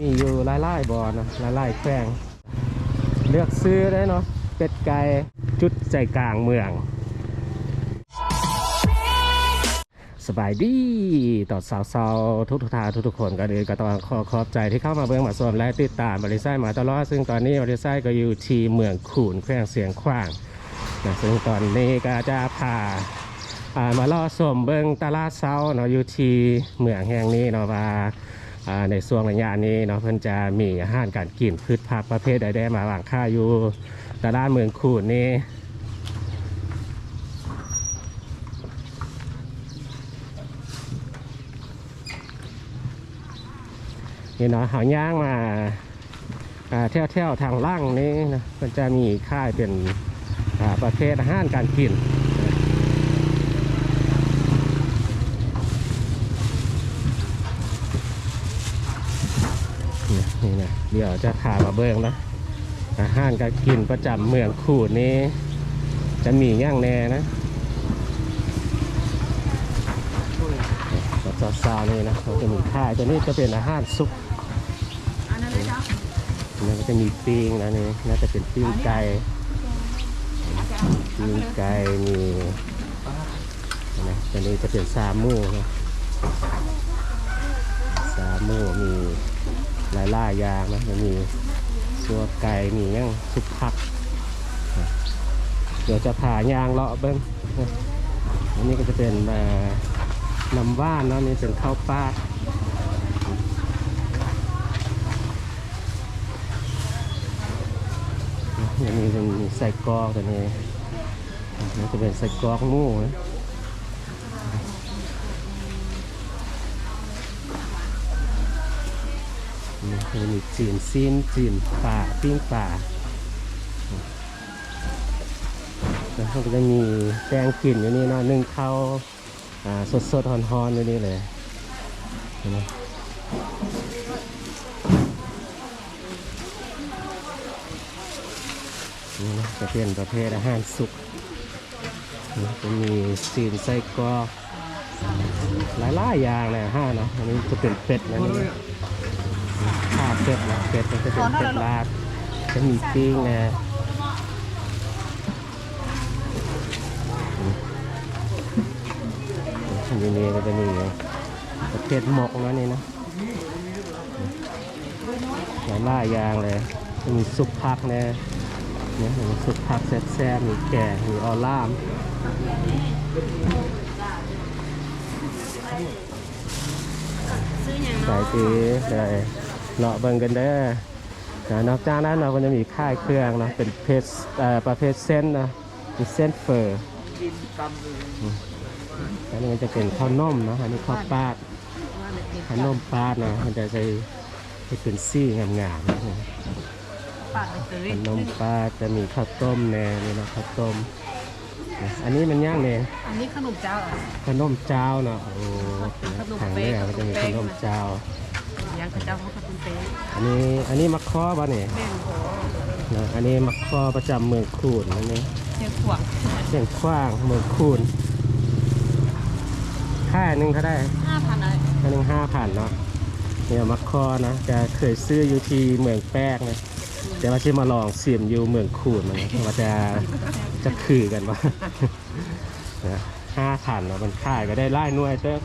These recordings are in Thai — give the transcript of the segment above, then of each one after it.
มีอยู่หลายๆบอนะหลายๆแป้งเลือกซื้อได้เนาะเป็ดไก่จุดใจกลางเมือง สบายดีต่อสาวๆทุกทุกๆทางทุกคนก็เลยก็ต้องขอขอบใจที่เข้ามาเบื้องมาส่วนและติดตามบริษัทมาตลอดซึ่งตอนนี้บริษัทก็อยู่ที่เมืองขูนแขวงเสียงขว้างนะซึ่งตอนนี้ก็จะพาามาล่อสมเบื้องตลาดเช้าเนาะอยู่ที่เมืองแห่งนี้เนาะว่า ในช่วงระยะนี้เนาะเพิ่นจะมีอาหารการกินพืชผักประเภทใดๆมาวางค่ายอยู่ตลาดเมืองขูนนี้นี่เนาะหาย่างมาเที่ยวเที่ยวๆทางล่างนี้นะมันจะมีค่ายเป็นประเภทอาหารการกินนี่นะ เดี๋ยวจะพามาเบิ่งนะอาหารการกินประจำเมืองขูดนี้ จะมีย่างแน่นะสาวๆนี่นะเขาจะมีค่ายตัวนี้จะเป็นอาหารซุปอันนั้นเลยจ้ะนี่ก็จะมีปิ้งนะนี่น่าจะเป็นปิ้งไก่ปิ้งไก่มีนะตัวนี้จะเป็นซามูนะซามูมี หลายล่ายางนะมันมีตัวไก่มีย่างสุกผัก เดี๋ยวจะผ่ายางเลาะเบิ้งนอันนี้ก็จะเป็นน้ำว่านเนาะนี่เป็นข้าวปลาอย่างนี้เป็นใส่กอกตัวนี้นี่จะเป็นใส่กอกมูนะ นี่จีนซีนจีนป่าปิ้งป่าแล้วก็จะมีแกงกลิ่นอยู่นี่เนาะนึ่งข้าวอ่าสดๆฮอนๆอยู่นี่เลยเห็นไหมนี่นะจะเป็นประเภทอาหารสุกจะมีซีนไส้กรอกหลายๆอย่างเลยห้านะอันนี้จะเป็นเป็ดนะนี่าวเป็ดนะเป็ดมันจะเป็นเป็ดลาดจะมีปิ้งนะนี่นี่ก็จะมีประเภทหมกนะนี่นะหลายๆอย่างเลยจะมีซุปผักนะเนี่ยมีสุดผักแซ่บๆมีแก่มีออล่ามใส่เนาะตีเลย เลาะเบิ่งกันเด้อนะนอกจากนั้นเราก็จะมีค่ายเครื่องนะเป็นเพชเอ่อประเภทเส้นนะมีเส้นเฟอร์อืมอันนี้มันจะเป็นข้าวน่มนะอันนี้ข้าวปาดข้าวน่มปาดนะมันจะใช้ให้เป็นซี่งามๆนะปากเลยข้าวน่มปาดจะมีข้าวต้มแน่นี่นะข้าวต้มนะอันนี้มันย่างเนี่ยอันนี้ขนมเจ้าเหรอขนมเจ้าเนาะโอ้ขนมทางเป๊ะแรกก็จะมีขขนนมมเป๊ะเจ้า ยังกับเจ้าเขาขนมเป๊ะอันนี้อันนี้มักข้อป่ะเนี่ยแม่นโหนะอันนี้มักข้อประจำเมืองคูนอันนี้เชียงขวางเสียงขว้างเมืองคูนค่าหนึ่งเขาได้ห้าพันอะไรค่าหนึ่งห้าพันเนาะเนี่ยมักข้อนะจะเคยซื้ออยู่ที่เมืองแป้งนะแต่ว่าที่มาลองเสียมอยู่เมืองคูนนะว่าจะจะคือกันวะห้าพันเนาะมันค่ายก็ได้ไล่หน่วยเต้อ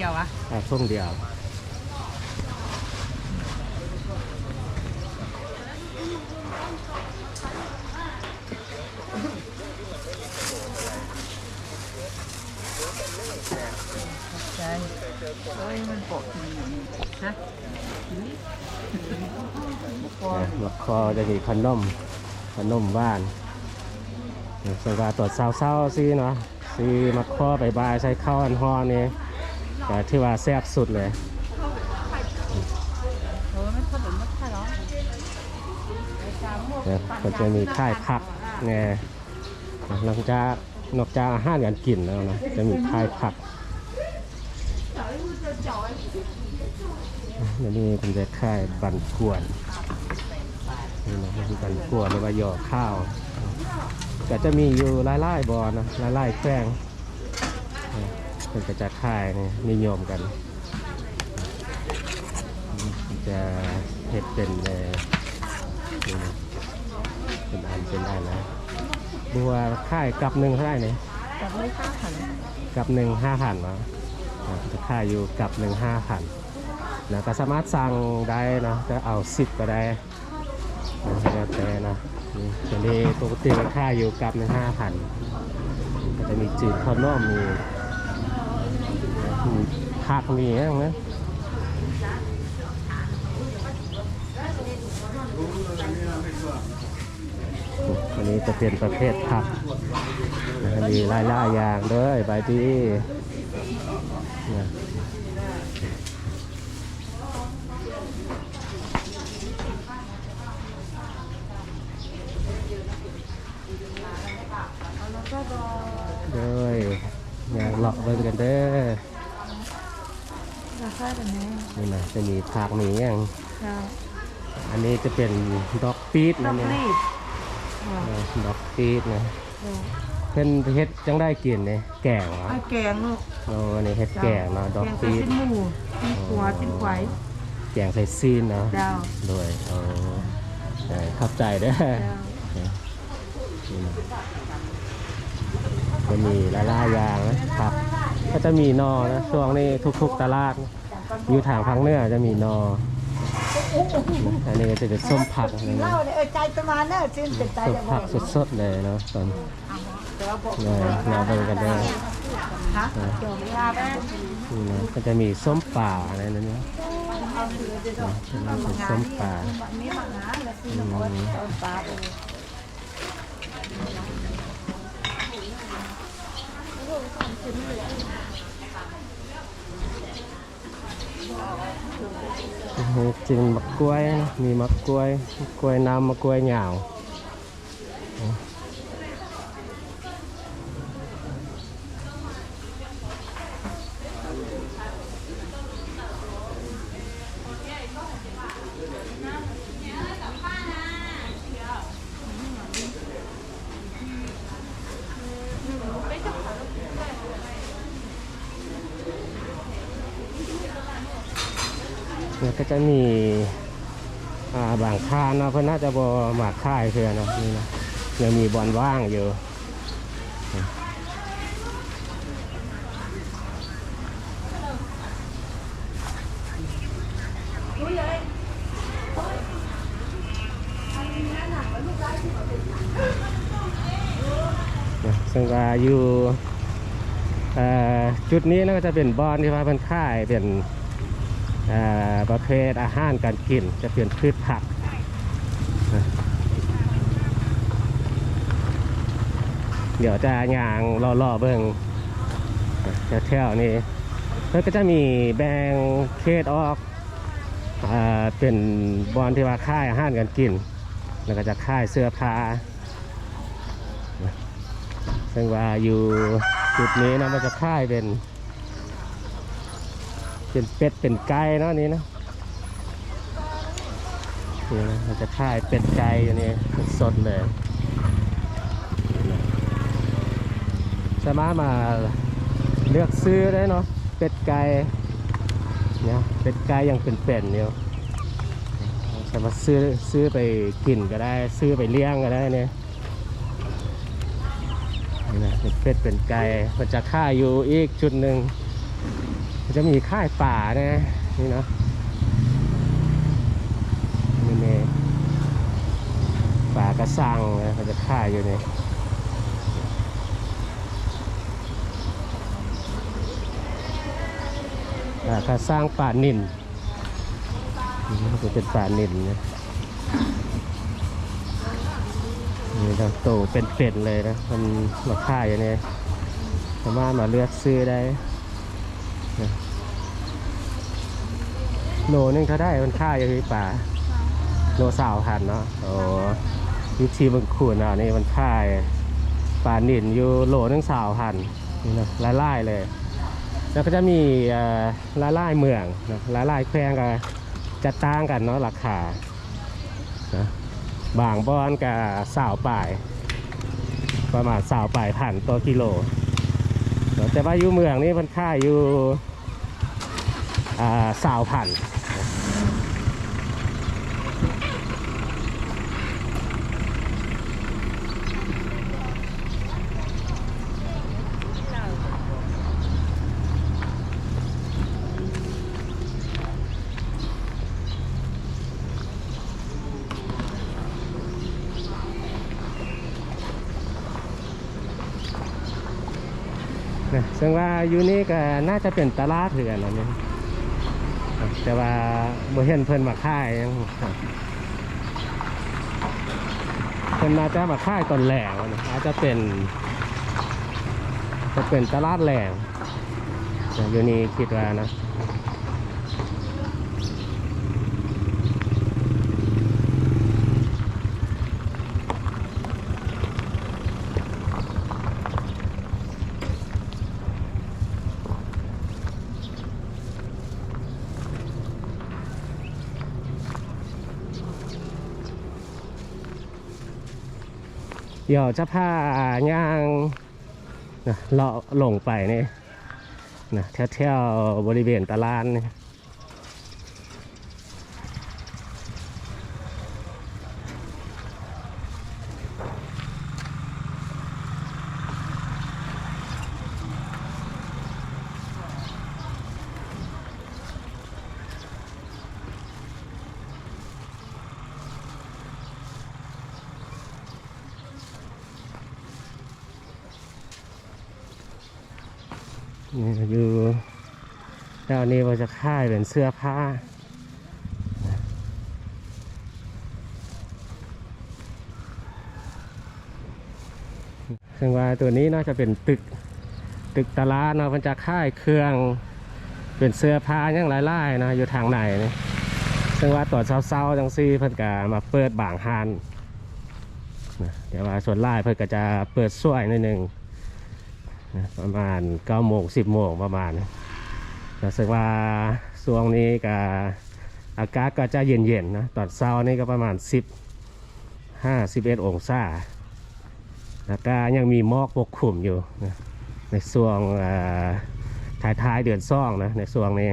เอาคนเดียววะอะช่วงเดียว ใช่เฮ้ยมันโปะฮะนะมะคอจะมีขนมขนมบ้านสว่าตรวจเศร้าๆซิเนาะซีมะคอใบายๆใช้ข้าวอันฮอน นี่แต่ที่ว่าแซ่บสุดเลยเออไม่ค่อยเหมือนไม่ค่อยหรอกนะก็จะมีค่ายผักไงหลังจากนอกจากอาหารการกินแล้วนะจะมีค่ายผักอันนี้เป็นจะค่ายบันกวนนี่นะคือบันกวนหรือว่าหยอข้าวก็จะมีอยู่หลายๆบอนะหลายๆแป้ง เออเป็นกระจะค่ายนี่นิยมกันจะเห็ดเป็นเอ่อนี่นะเป็นอันเป็นอันนะบัวค่ายกับหนึ่งเท่าไหร่เนี่ยกับไม่ค่าขันกับหนึ่งห้าพันเนาะอ่าจะค่ายอยู่กับหนึ่งห้าพันนะก็สามารถสั่งได้นะจะเอาสิบก็ได้นะแล้วแต่นะนี่ตัวนี้ปกติก็ค่ายอยู่กับหนึ่งห้าพันก็จะมีจืดข้าวน่อมมี มีผักมีอะไรนะอันนี้จะเป็นประเภทผักนะมีหลายหลายๆอย่างเด้อใบดีนะเด้อย่างเลาะเบิ่งกันเด้อ ราคาแต่แม่นี่นะจะมีผักมีอย่างเจ้าอันนี้จะเป็นดอกปี๊ดดนะอกเนี่ยรีบอ่าเออดอกปี๊ดนะเจ้าเพิ่นเฮ็ดจังได้กินเนี่ยแกงเหรอไอ้แกงลูกโอ้อันนี้เฮ็ดแกงเนาะดอกแกงปี๊ดเป็นหมูเป็นขัวเป็นไขวแกงใส่ซีนเนาะเจ้า โดยเอาเอ่อเข้าใจเด้อเจ้าจะมีหลายๆอย่างนะครับก็จะมีนอนะช่วงนี้ทุกๆตลาด อยู่ทางพังเหนือจะมีนออันนี้ก็จะเป็นส้มผักนะเล่าเนี่ยเออใจประมาณน่ะชื่นเป็นใจส้มจะบอผักกสดๆเลยเนาะตอนเลยมาเบิ่งกันเด้อฮะเดี๋ยวลาไปนี่นะก็จะมีส้มป่าอะไรนั่นนะจะมีเป็นส้มป่ามีปัญหาแล้วซื้อน้ำมันเอาปลาไป มีจินมะกล้วย มีมะกล้วยมะกล้วยน้ำมะกล้วยเหงา แล้วก็จะมีาบางค่ายเนาะเพิ่นน่าจะบ่หมากค่ายเพื่อนนะนี่นะยังมีบอลว่างอยู่นะซึ่งว่าอยู่จุดนี้นะก็จะเป็นบอลที่ว่าเพิ่นค่ายเป็น ประเภทอาหารการกินจะเป็นพืชผักเดี๋ยวจะย่างล่อๆเบิ่งแถวๆนี้แล้วก็จะมีแบ่งเขตออกอเป็นบอนที่ว่าค่ายอาหารการกิน แล้วก็จะค่ายเสื้อผ้าซึ่งว่าอยู่จุดนี้นะมันจะค่ายเป็น เป็นเป็ดเป็นไก่เนาะนี่นะนี่นะมันจะค่ายเป็ดไก่อยู่นี่สดเลยสามารถมาเลือกซื้อได้เนาะเป็ดไก่เนี่ยเป็ดไก่ยังเป็นเป็นๆอยู่สามารถซื้อซื้อไปกินก็ได้ ซื้อไปเลี้ยงก็ได้เนี่ยนี่นะเป็นเป็ดเป็นไก่มันจะค่ายอยู่อีกจุดหนึ่ง จะมีค่ายป่านะนี่เนาะนี่เนป่ากระสังนะเขาจะค่ายอยู่นี่ป่ากระสังป่านินจะเป็นป่านินนะนี่เราโตเป็นๆเลยนะมันมาค่ายอย่างนี้สามารถมาเลือกซื้อได้ โลนึงเขาได้มันค่าอย่างนี้ป่าโลสาวพันเนาะโอ้วิธีบังคูนอะนี่มันค่ายป่านินอยู่โลนึงสาวพันนี่นะละลายเลย แล้วก็จะมีเอ่อละลายเมืองนะละลายแควงกับจะต่างกันเนาะราคานะบางบอนกับสาวป่าย ประมาณสาวป่ายพันต่อกิโลแต่ว่าอยู่เมืองนี่มันค่ายอยู่อ่า สาวพันธุ์นะซึ่งว่าอยู่นี่ก็น่าจะเป็นตลาดเถื่อนอันนี้ แต่ว่าบ่เห็นเพิ่นมาค่ายยังเพิ่นมาจะมาค่ายตอนแหลงอาจจะเป็น จะเป็นตลาดแหลงอยู่นี่คิดว่านะ เดี๋ยวจะพาย่างนะเลาะลงไปนี่นะแถวๆบริเวณตลาดนี่ นี่อยู่แถวนี้เราจะค่ายเป็นเสื้อผ้าซึ่งว่าตัวนี้น่าจะเป็นตึกตึกตลาดเนาะมันจะค่ายเครื่องเป็นเสื้อผ้าอย่างหลายๆนะอยู่ทางไหนนี่ซึ่งว่าตอนเช้าๆจังซี่เพิ่นก็มาเปิดบางฮานเดี๋ยวว่าส่วนไล่เพิ่นก็จะเปิดสวยนิดนึง นะประมาณ9โมง10โมงประมาณนะซึ่งว่าช่วงนี้ก็อากาศก็จะเย็นๆนะตอนเช้านี่ก็ประมาณ 10 5 11องศาแล้วก็ยังมีหมอกปกคลุมอยู่นะในช่วงท้ายท้ายๆเดือนซ่องนะในช่วงนี้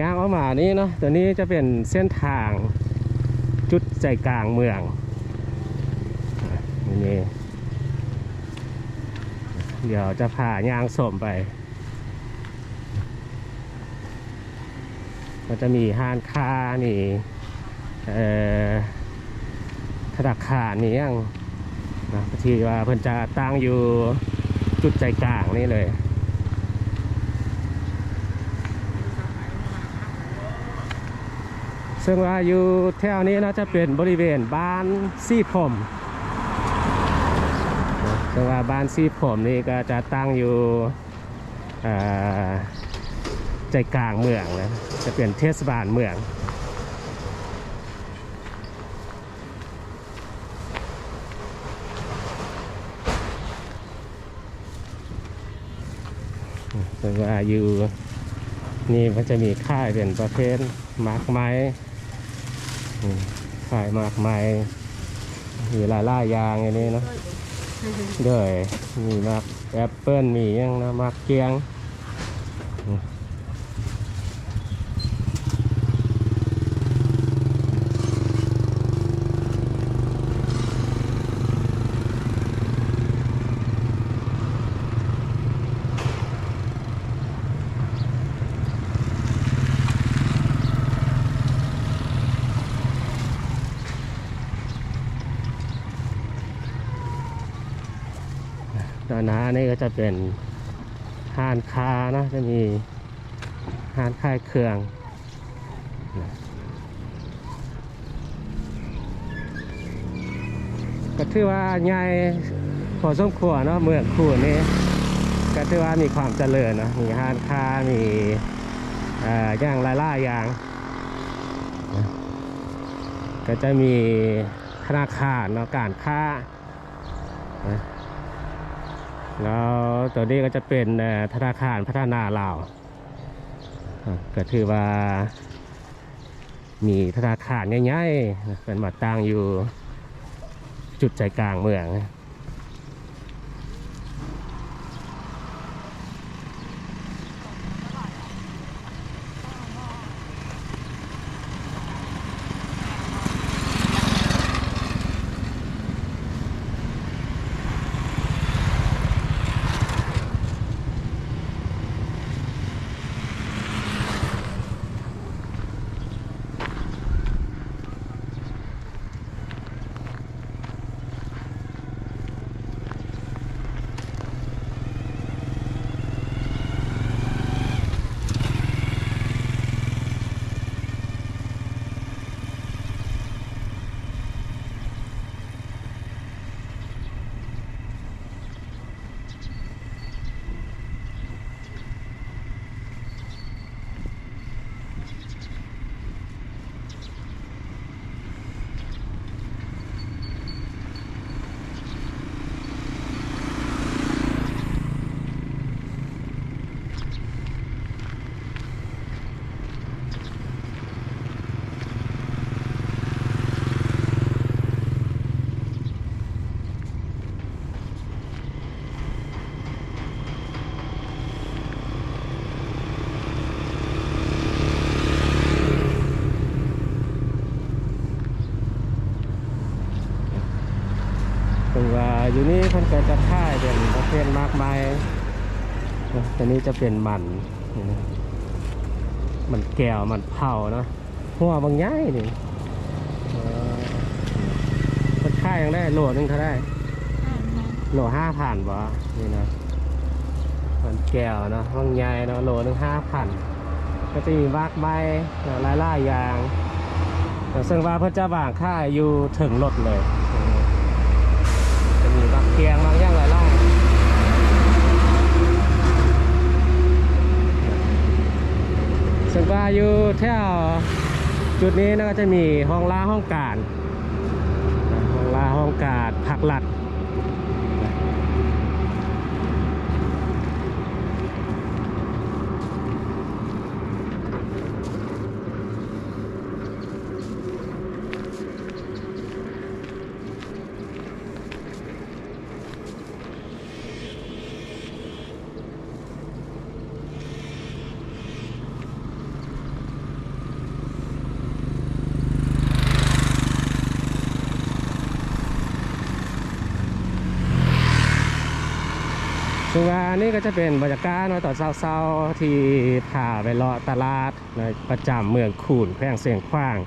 ย่างออกมานี่เนาะตัวนี้จะเป็นเส้นทางจุดใจกลางเมืองนี่เดี๋ยวจะพาย่างสมไปก็จะมีห้านค้ามีธนาคารนี่ยังนะที่ว่าเพิ่นจะตั้งอยู่จุดใจกลางนี่เลย ซึ่งว่าอยู่แถวนี้น่าจะเป็นบริเวณบ้านซีผมซึ่งว่าบ้านซีผมนี่ก็จะตั้งอยู่ใจกลางเมืองนะจะเป็นเทศบาลเมืองซึ่งว่าอยู่นี่มันจะมีค่ายเป็นประเภทมาร์กไม้ อืมค่ายมาร์กไม้มีหลายล่ายๆอย่างอย่างนี้เนาะด้วยมีมาร์กแอปเปิลมีหยังนะมาร์กเกียง นหน้านี่ก็จะเป็นห้านค้านะจะมีห้านค่ายเครื่องก็ถือว่าใหญ่พอสมควรเนาะเมืองคู่นี้ก็ถือว่ามีความเจริญนะมีห้านค้ามีอย่างลายๆอย่าง ก็จะมีธนาคารเนาะการค้านะ แล้วตัวนี้ก็จะเป็นเอ่อธนาคารพัฒนาลาวอะก็ถือว่า มีธนาคารใหญ่ๆเป็นมาตั้งอยู่จุดใจกลางเมือง อยู่นี่เพิ่นก็จะค่ายเป็นประเภทมากมายนะตัวนี้จะเป็นมันนี่นะมันแก้วมันเผาเนาะหัวบางย้ายนี่เออเพิ่นค่ายยังได้โหลหนึงเท่าได้โหลห้าพันบ่นี่นะมันแก้วเนาะบางใหญ่เนาะโหลหนึงห้าพันก็จะมีมากใบหลายหลายๆอย่างแต่ซึ่งว่าเพิ่นจะวางค่ายอยู่ถึงรถเลยจะ มีบางเพียงบางย่างหลายไล่ซึ่งว่าอยู่แถวจุดนี้นะก็จะมีห้องล่าห้องการห้องล่าห้องการผักหลัด นี้ก็จะเป็นบรรยากาศนาะตอนเช้าๆที่พาไปเลาะตลาดในประจำเมืองคูนแขวงเสียงขว้าง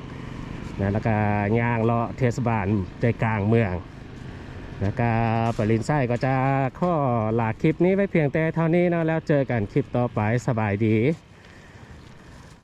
นะแล้วก็ย่างเลาะเทศบาลใจกลางเมืองแล้วก็ปรินไส้ก็จะข้อลาคลิปนี้ไว้เพียงแต่เท่านี้นะแล้วเจอกันคลิปต่อไปสบายดี